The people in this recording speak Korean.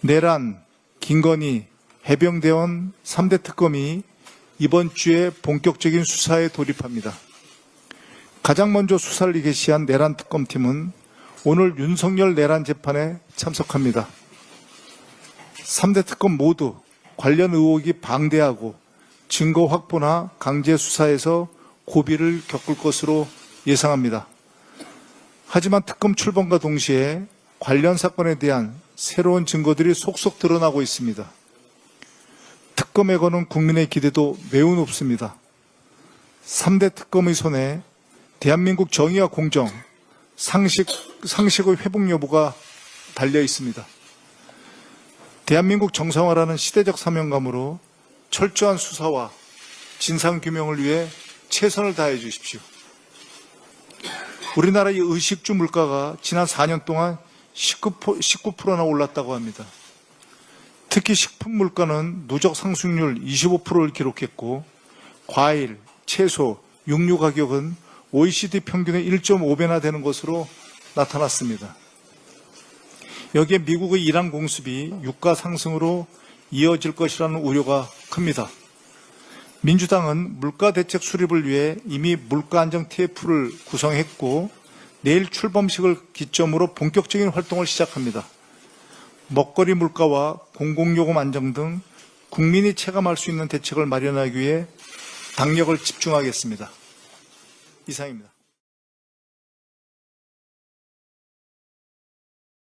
내란, 김건희, 해병대원 3대 특검이 이번 주에 본격적인 수사에 돌입합니다. 가장 먼저 수사를 개시한 내란 특검팀은 오늘 윤석열 내란 재판에 참석합니다. 3대 특검 모두 관련 의혹이 방대하고 증거 확보나 강제 수사에서 고비를 겪을 것으로 예상합니다. 하지만 특검 출범과 동시에 관련 사건에 대한 새로운 증거들이 속속 드러나고 있습니다. 특검에 거는 국민의 기대도 매우 높습니다. 3대 특검의 손에 대한민국 정의와 공정, 상식, 상식의 회복 여부가 달려 있습니다. 대한민국 정상화라는 시대적 사명감으로 철저한 수사와 진상규명을 위해 최선을 다해 주십시오. 우리나라의 의식주 물가가 지난 4년 동안 19%, 19%나 올랐다고 합니다. 특히 식품 물가는 누적 상승률 25%를 기록했고 과일, 채소, 육류 가격은 OECD 평균의 1.5배나 되는 것으로 나타났습니다. 여기에 미국의 이란 공습이 유가 상승으로 이어질 것이라는 우려가 큽니다. 민주당은 물가 대책 수립을 위해 이미 물가 안정 TF를 구성했고 내일 출범식을 기점으로 본격적인 활동을 시작합니다. 먹거리 물가와 공공요금 안정 등 국민이 체감할 수 있는 대책을 마련하기 위해 당력을 집중하겠습니다. 이상입니다.